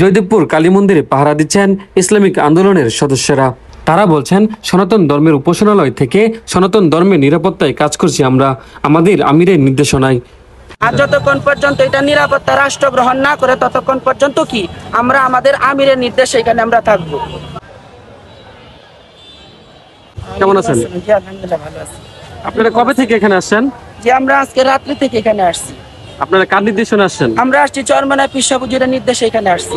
জয়দেবপুর কালী মন্দিরে পাহারা দিচ্ছেন ইসলামিক আন্দোলনের সদস্যরা। তারা বলছেন সনাতন ধর্মের উপাসনালয় থেকে সনাতন ধর্মের নিরাপত্তায় কাজ করছি আমরা আমাদের আমিরের নির্দেশনায়। আর যতক্ষণ পর্যন্ত এটা নিরাপত্তা রাষ্ট্র গ্রহণ না করে ততক্ষণ পর্যন্ত কি আমরা আমাদের আমিরের নির্দেশে এখানে আমরা থাকব। কেমন আছেন? আপনারা কবে থেকে এখানে আসছেন? যে আমরা আজকে রাত্রি থেকে এখানে আসছি। আপনারা কার নির্দেশনা আসছেন? আমরা আসছি চরমনা পিসাবুজির নির্দেশে এখানে আসছি।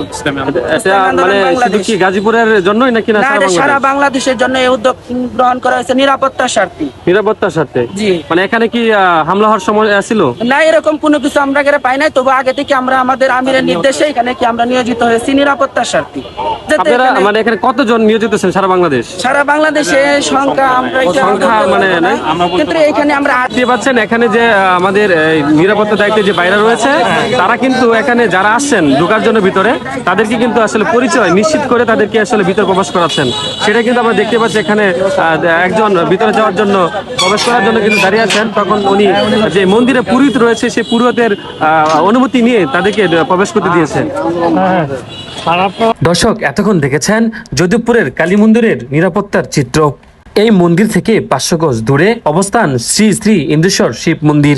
মানে শুধু কি গাজীপুরের জন্যই নাকি না সারা? বাংলাদেশের জন্য এই উদ্যোগ গ্রহণ করা হয়েছে নিরাপত্তার স্বার্থে। নিরাপত্তার জি। মানে এখানে কি হামলা হওয়ার সময় ছিল? না এরকম কোনো কিছু আমরা এখানে পাই নাই তবু আগে থেকে আমরা আমাদের আমিরের নির্দেশে এখানে কি আমরা নিয়োজিত হয়েছি নিরাপত্তার স্বার্থে। আপনারা মানে এখানে কতজন নিয়োজিত আছেন সারা বাংলাদেশ? সারা বাংলাদেশে সংখ্যা আমরা সংখ্যা মানে কিন্তু এখানে আমরা দেখতে পাচ্ছেন এখানে যে আমাদের নিরাপত্তা দায়িত্বে যে বাইরে রয়েছে, তারা কিন্তু এখানে যারা আসছেন ঢোকার জন্য ভিতরে, তাদেরকে কিন্তু আসলে পরিচয় নিশ্চিত করে তাদেরকে আসলে ভিতরে প্রবেশ করাচ্ছেন। সেটা কিন্তু আমরা দেখতে পাচ্ছি এখানে একজন ভিতরে যাওয়ার জন্য, প্রবেশ করার জন্য কিন্তু দাঁড়িয়ে আছেন। তখন উনি যে মন্দিরে পুরোহিত রয়েছে, সেই পুরোহিতের অনুমতি নিয়ে তাদেরকে প্রবেশ করতে দিয়েছেন। দর্শক, এতক্ষণ দেখেছেন যদুপুরের কালী মন্দিরের নিরাপত্তার চিত্র। এই মন্দির থেকে পাঁচশো গজ দূরে অবস্থান শ্রী শ্রী ইন্দ্রেশ্বর শিব মন্দির।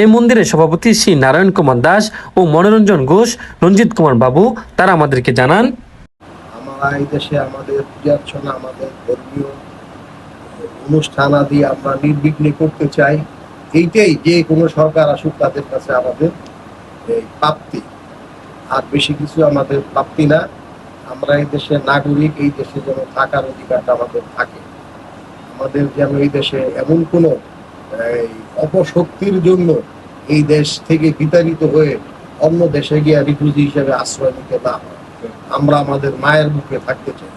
এই মন্দিরের সভাপতি শ্রী নারায়ণ কুমার দাস ও মনোরঞ্জন ঘোষ, রঞ্জিত কুমার বাবু, তারা আমাদেরকে জানান। আমরা এই দেশে আমাদের পূজার্চনা আমাদের ধর্মীয় অনুষ্ঠান আদি আমরা নির্বিঘ্নে করতে চাই। এইটাই যে কোনো সরকার আসুক তাদের কাছে আমাদের এই প্রাপ্তি। আর বেশি কিছু আমাদের প্রাপ্তি না। আমরা এই দেশের নাগরিক, এই দেশে যেন থাকার অধিকারটা আমাদের থাকে। আমাদের যেন এই দেশে এমন কোনো অপশক্তির জন্য এই দেশ থেকে বিতাড়িত হয়ে অন্য দেশে গিয়ে রিফিউজি হিসেবে আশ্রয় নিতে না আমরা আমাদের মায়ের বুকে থাকতে চাই।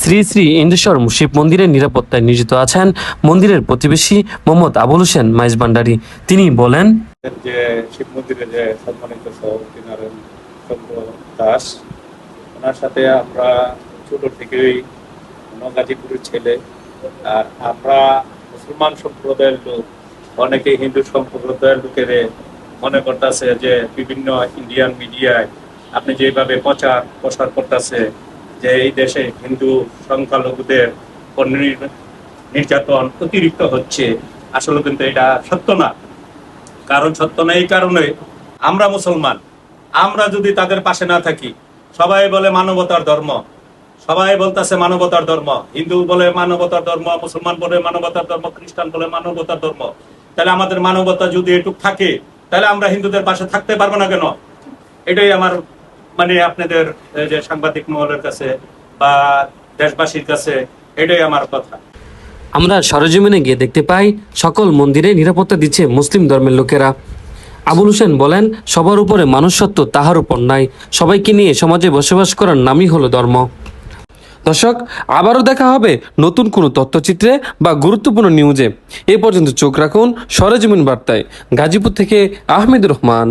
শ্রী শ্রী ইন্দ্রেশ্বর শিব মন্দিরের নিরাপত্তায় নিয়োজিত আছেন মন্দিরের প্রতিবেশী মোহাম্মদ আবুল হোসেন মাইজ ভান্ডারি। তিনি বলেন যে শিব মন্দিরে যে সম্মানিত সভাপতি নারায়ণ চন্দ্র দাস ওনার সাথে আমরা ছোট থেকেই গাজীপুরের ছেলে আমরা মুসলমান সম্প্রদায়ের লোক, অনেকে হিন্দু সম্প্রদায়ের লোকের মনে করতেছে যে বিভিন্ন ইন্ডিয়ান মিডিয়ায় আপনি যেভাবে প্রচার প্রসার করতেছে, যে এই দেশে হিন্দু সংখ্যালঘুদের নির্যাতন অতিরিক্ত হচ্ছে, আসলে কিন্তু এটা সত্য না। কারণ সত্য না এই কারণে আমরা মুসলমান, আমরা যদি তাদের পাশে না থাকি, সবাই বলে মানবতার ধর্ম। সবাই বলতেছে মানবতার ধর্ম। হিন্দু বলে মানবতার ধর্ম, মুসলমান বলে মানবতার ধর্ম, খ্রিস্টান বলে মানবতার ধর্ম। তাহলে আমাদের মানবতা যদি এটুক থাকে, তাহলে আমরা হিন্দুদের পাশে থাকতে পারব না কেন? এটাই আমার মানে আপনাদের যে সাংবাদিক মহলের কাছে বা দেশবাসীর কাছে এটাই আমার কথা। আমরা সরজমিনে গিয়ে দেখতে পাই, সকল মন্দিরে নিরাপত্তা দিচ্ছে মুসলিম ধর্মের লোকেরা। আবুল হোসেন বলেন, সবার উপরে মানুষত্ব তাহার উপর নাই। সবাইকে নিয়ে সমাজে বসবাস করার নামই হলো ধর্ম। দর্শক, আবারও দেখা হবে নতুন কোনো তথ্যচিত্রে বা গুরুত্বপূর্ণ নিউজে। এ পর্যন্ত চোখ রাখুন সরজমিন বার্তায়, গাজীপুর থেকে আহমেদুর রহমান।